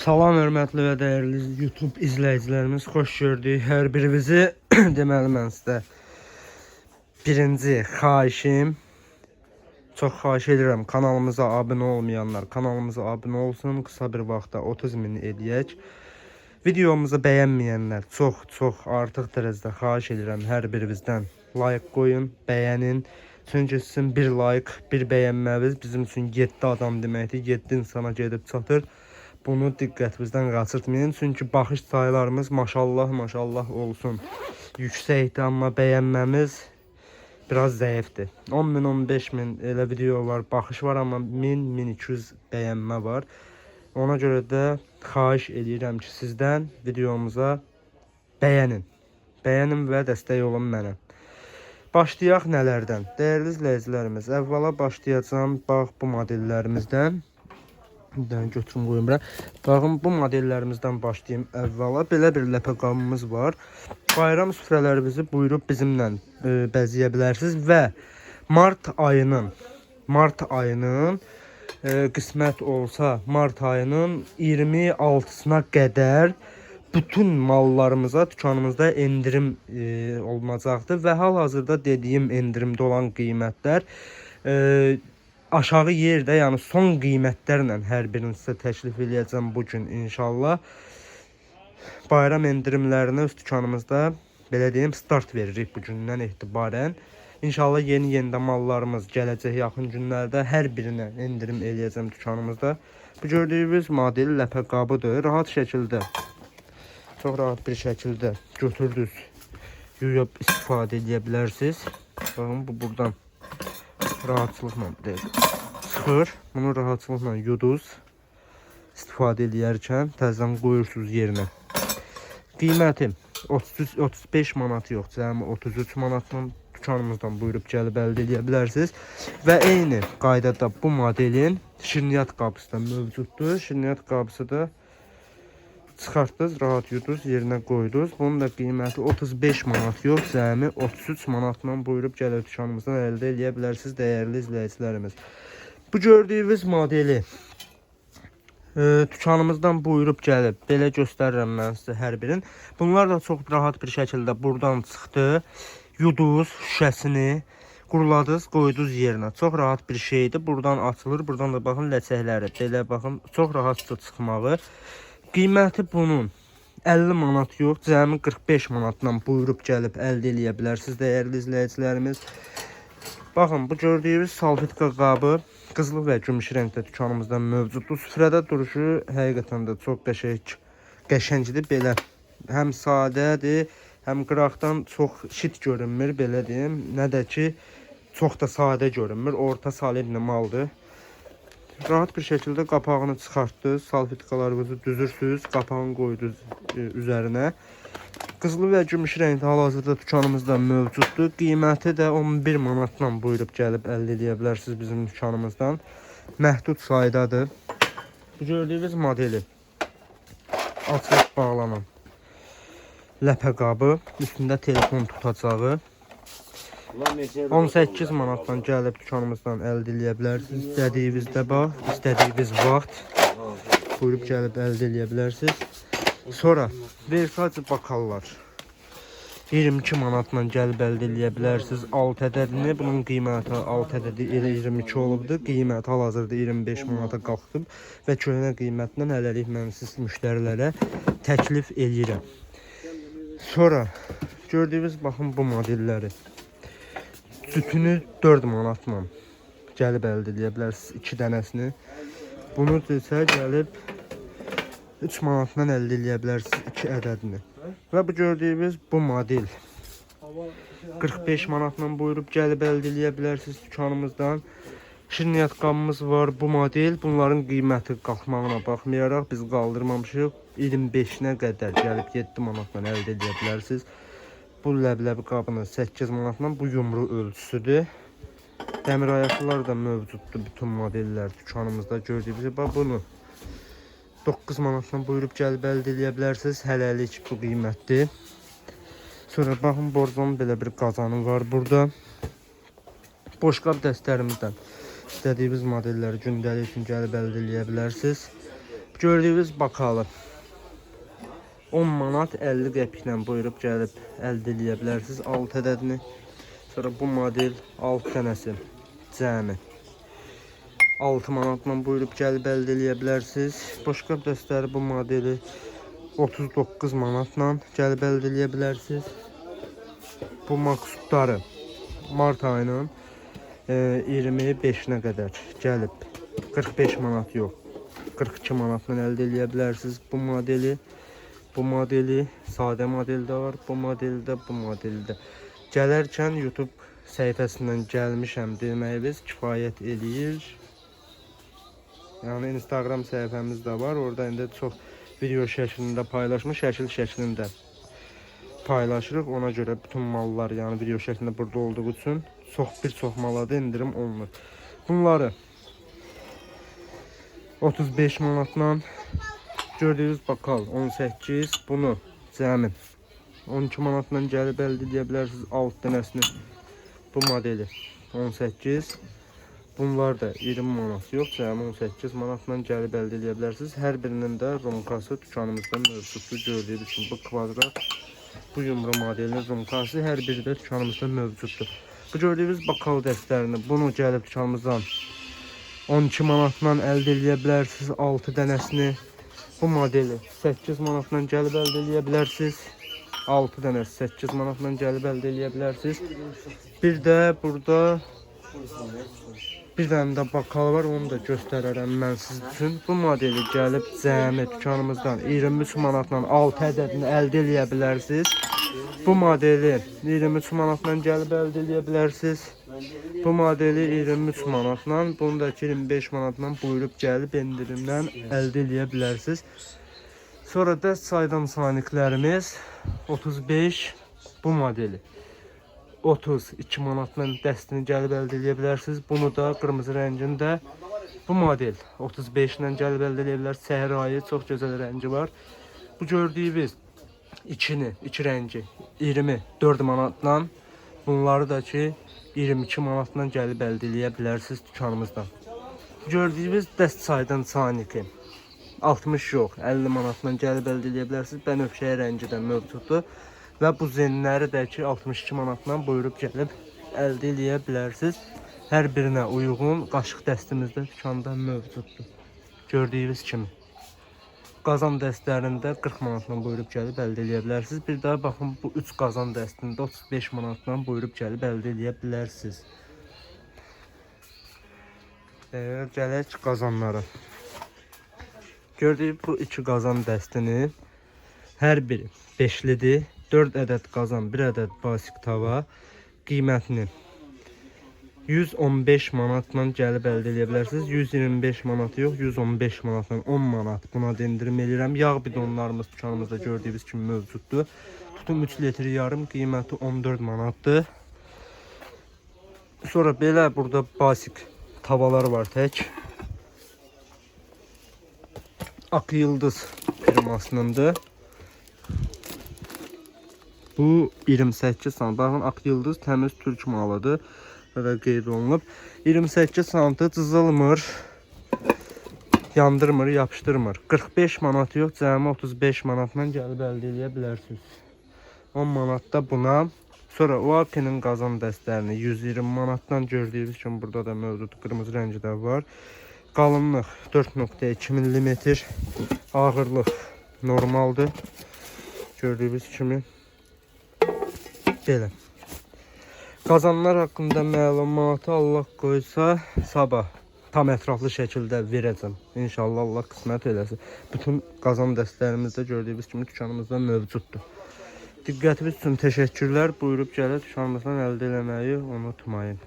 Salam hörmətli və dəyərli YouTube izləyicilərimiz, xoş gördük hər birinizi. Deməli mən sizə birinci xahişim çox xahiş edirəm kanalımıza abunə olmayanlar kanalımıza abunə olsun. Qısa bir vaxtda 30 min eləyək. Videomuzu bəyənməyənlər çox çox artıq dərəcədə xahiş edirəm hər birinizdən like qoyun, bəyənin. Çünki sizin bir like, bir bəyənməniz bizim üçün 7 adam deməkdir. 7 insana gedib çatır. Bunu diqqətinizdən qaçırtmayın. Çünki baxış sayılarımız maşallah maşallah olsun. Yüksəkdir, amma bəyənməmiz biraz zəifdir. 10 min, 15 min elə video var, baxış var, amma 1000, 1200 bəyənmə var. Ona görə də xahiş edirəm ki, sizdən videomuza bəyənin. Bəyənin və dəstək olun mənə. Başlayaq nələrdən? Dəyərli izləyicilərimiz, əvvəla başlayacağam bax bu modellərimizdən. Dənə götürüm qoyum bura. Baxın bu modellərimizdən başlayım. Əvvəla belə bir ləpəqabımız var. Bayram süfrələrinizi buyurub bizimlə e, bəzəyə bilərsiniz və mart ayının mart ayının e, qismət olsa mart ayının 26-sına qədər bütün mallarımıza dükanımızda endirim e, olacaqdır və hal-hazırda dediyim endirimdə olan qiymətlər e, aşağı yerdə, yəni son qiymətlərlə hər birini sizə təklif eləyəcəm bu gün inşallah. Bayram endirimlərinə öz dükanımızda belə deyim start veririk bu gündən etibarən. İnşallah yeni-yeni də mallarımız gələcək yaxın günlərdə hər birinə endirim eləyəcəm dükanımızda. Bu gördüyünüz model ləpə qabıdır. Rahat şəkildə çox rahat bir şəkildə götürdünüz. Yuyub istifadə edə bilərsiniz. Baxın bu buradan rahatçılıqla bir dəqiqə çıxır. Bunu rahatçılıqla yuduz. İstifadə edərkən təzədən qoyursunuz yerinə. Qiyməti 33 35 manat yox, cəmi 33 manatla dükanımızdan buyurub gəlib əldə edə bilərsiniz. Və eyni qaydada bu modelin şirniyyat qabısı da mövcuddur. Şirniyyat qabısı da çıxartdınız, rahat yudunuz, yerinə qoydunuz. Bunun da qiyməti 35 manat yox, cəmi 33 manatla buyurub gəlib dükanımızdan əldə edə bilərsiniz dəyərli izləyicilərimiz. Bu gördüyünüz modeli e, dükanımızdan buyurub gəlib. Belə göstərirəm mən sizə hər birin. Bunlar da çox rahat bir şəkildə buradan çıxdı. Yuduz şüşəsini quruladınız, qoydunuz yerinə. Çox rahat bir şeydir. Buradan açılır. Buradan da baxın ləçəkləri. Belə baxın, çox rahatca çıxmağı. Qiyməti bunun 50 manat yox, cəmi 45 manatla buyurub gəlib əldə eləyə bilərsiniz dəyərli izləyicilərimiz. Baxın, bu gördüyünüz salfetka qabı qızılı və gümüş rəngdə dükanımızda mövcuddur. Süfrədə duruşu həqiqətən də çox qəşəng, qəşəngdir. Belə həm sadədir, həm qıraqdan çox şit görünmür, belə deyim. Nə də ki, çox da sadə görünmür. Orta solidli maldır. Rahat bir şəkildə qapağını çıxartdınız, salfetkalarınızı düzürsünüz, qapağını qoydunuz e, üzərinə. Qızılı və gümüş rəngdə hal-hazırda dükanımızda mövcuddur. Qiyməti də 11 manatla buyurub gəlib əldə edə bilərsiniz bizim dükanımızdan. Məhdud saydadır. Bu gördüyünüz modeli açılıb bağlanan ləpə qabı, üstündə telefon tutacağı. 18 manatdan gəlib dükanımızdan əldə edə bilərsiniz. İstədiyinizdə bax, istədiyiniz vaxt buyurub gəlib əldə edə bilərsiniz. Sonra Versace bakallar 22 manatla gəlib əldə edə bilərsiniz. 6 ədədini, bunun qiyməti 6 ədədi elə 22 olubdur. Qiyməti hal-hazırda 25 manata qalxıb və köhnə qiymətdən hələlik mən siz müştərilərə təklif eləyirəm. Sonra gördüyünüz baxın bu modelləri. Sütünü 4 manatla gəlib əldə edə bilərsiniz 2 dənəsini. Bunu desə gəlib 3 manatdan əldə edə bilərsiniz 2 ədədini. Və bu gördüyünüz bu model 45 manatla buyurub gəlib əldə edə bilərsiniz dükanımızdan. Şirniyyat qabımız var bu model. Bunların qiyməti qalxmağına baxmayaraq biz qaldırmamışıq. 25-nə qədər gəlib 7 manatla əldə edə bilərsiniz. Bu ləbləbi qabının 8 manatla bu yumru ölçüsüdür. Dəmir ayaqlar da mövcuddur bütün modellər dükanımızda gördüyünüz bax bunu 9 manatdan buyurub gəlib əldə edə bilərsiniz. Hələlik bu qiymətdir. Sonra baxın borcamın belə bir qazanı var burada. Boşqab dəstlərimizdən istədiyiniz modelləri gündəlik üçün gəlib əldə edə bilərsiniz. Gördüyünüz bakalım. 10 manat 50 qəpiklə buyurub gəlib əldə edə bilərsiniz 6 ədədini. Sonra bu model 6 dənəsi cəmi 6 manatla buyurub gəlib əldə edə bilərsiniz. Başqa dəstələri bu modeli 39 manatla gəlib əldə edə bilərsiniz. Bu maksudları mart ayının e, 25-nə qədər gəlib 45 manat yox 42 manatla əldə edə bilərsiniz bu modeli. Bu modeli sadə modeldə var, bu modeldə, bu modeldə. Gələrkən YouTube səhifəsindən gəlmişəm deməyiniz kifayət eləyir. Yəni Instagram səhifəmiz də var. Orada indi çox video şəklində paylaşmış, şəkil şəklində paylaşırıq. Ona görə bütün mallar, yəni video şəklində burada olduğu üçün çox bir çox malada indirim olunur. Bunları 35 manatla gördüyünüz bakal 18 bunu cəmi 12 manatla gəlib əldə edə bilərsiniz 6 dənəsini bu modeli 18 Bunlar da 20 manat yox, cəmi 18 manatla gəlib əldə edə bilərsiniz. Hər birinin də romkası dükanımızda mövcuddur. Gördüyünüz kimi bu kvadrat, bu yumru modelinin romkası hər biri də dükanımızda mövcuddur. Bu gördüyünüz bakal dəstlərini bunu gəlib dükanımızdan 12 manatla əldə edə bilərsiniz 6 dənəsini. Bu modeli 8 manatla gəlib əldə edə bilərsiniz. 6 dənəsi 8 manatla gəlib əldə edə bilərsiniz. Bir də burada bir dənə də bakal var, onu da göstərərəm mən siz üçün. Bu modeli gəlib cəmi dükanımızdan 23 manatla 6 ədədini əldə edə bilərsiniz. Bu modeli 23 manatla gəlib əldə edə bilərsiniz. Bu modeli 23 manatla, bunu da 25 manatla buyurub gəlib endirimdən əldə edə bilərsiniz. Sonra da saydam saniklərimiz 35 bu modeli. 32 manatla dəstini gəlib əldə edə bilərsiniz. Bunu da qırmızı rəngində bu model 35 ilə gəlib əldə edə bilərsiniz. Səhrai çox gözəl rəngi var. Bu gördüyünüz içini, iki rəngi 24 manatla bunları da ki 22 manatla gəlib əldə edə bilərsiniz dükanımızdan. Gördüyünüz dəst saydan saniki 60 yox, 50 manatla gəlib əldə edə bilərsiniz. Bənövşəyi rəngi də mövcuddur. Və bu zenləri də ki 62 manatla buyurub gəlib əldə edə bilərsiniz. Hər birinə uyğun qaşıq dəstimizdə dükanda mövcuddur. Gördüyünüz kimi. Qazan dəstlərində 40 manatla buyurub gəlib əldə edə bilərsiniz. Bir daha baxın bu 3 qazan dəstində 35 manatla buyurub gəlib əldə edə bilərsiniz. Ee, gələk qazanlara. Gördüyünüz bu iki qazan dəstini hər biri 5-lidir. 4 ədəd qazan, 1 ədəd basiq tava qiymətini 115 manatla gəlib əldə edə bilərsiniz. 125 manat yox, 115 manatla 10 manat buna da endirim edirəm. Yağ bidonlarımız dükanımızda gördüyünüz kimi mövcuddur. Tutum 3 litr yarım qiyməti 14 manatdır. Sonra belə burada basiq tavalar var tək. Ak Yıldız firmasınındır. Bu 28 sant. Baxın Ak Yıldız təmiz türk malıdır. Və qeyd olunub. 28 santı cızılmır. Yandırmır, yapışdırmır. 45 manat yox, cəmi 35 manatla gəlib əldə edə bilərsiniz. 10 manat da buna. Sonra Oake'nin qazan dəstlərini 120 manatdan gördüyünüz kimi burada da mövcud qırmızı rəngi də var. Qalınlıq 4.2 mm. Ağırlıq normaldır. Gördüyünüz kimi belə. Qazanlar haqqında məlumatı Allah qoysa sabah tam ətraflı şəkildə verəcəm. İnşallah Allah qismət eləsin. Bütün qazan dəstələrimizdə gördüyünüz kimi dükanımızda mövcuddur. Diqqətiniz üçün təşəkkürlər. Buyurub gəlib dükanımızdan əldə eləməyi unutmayın.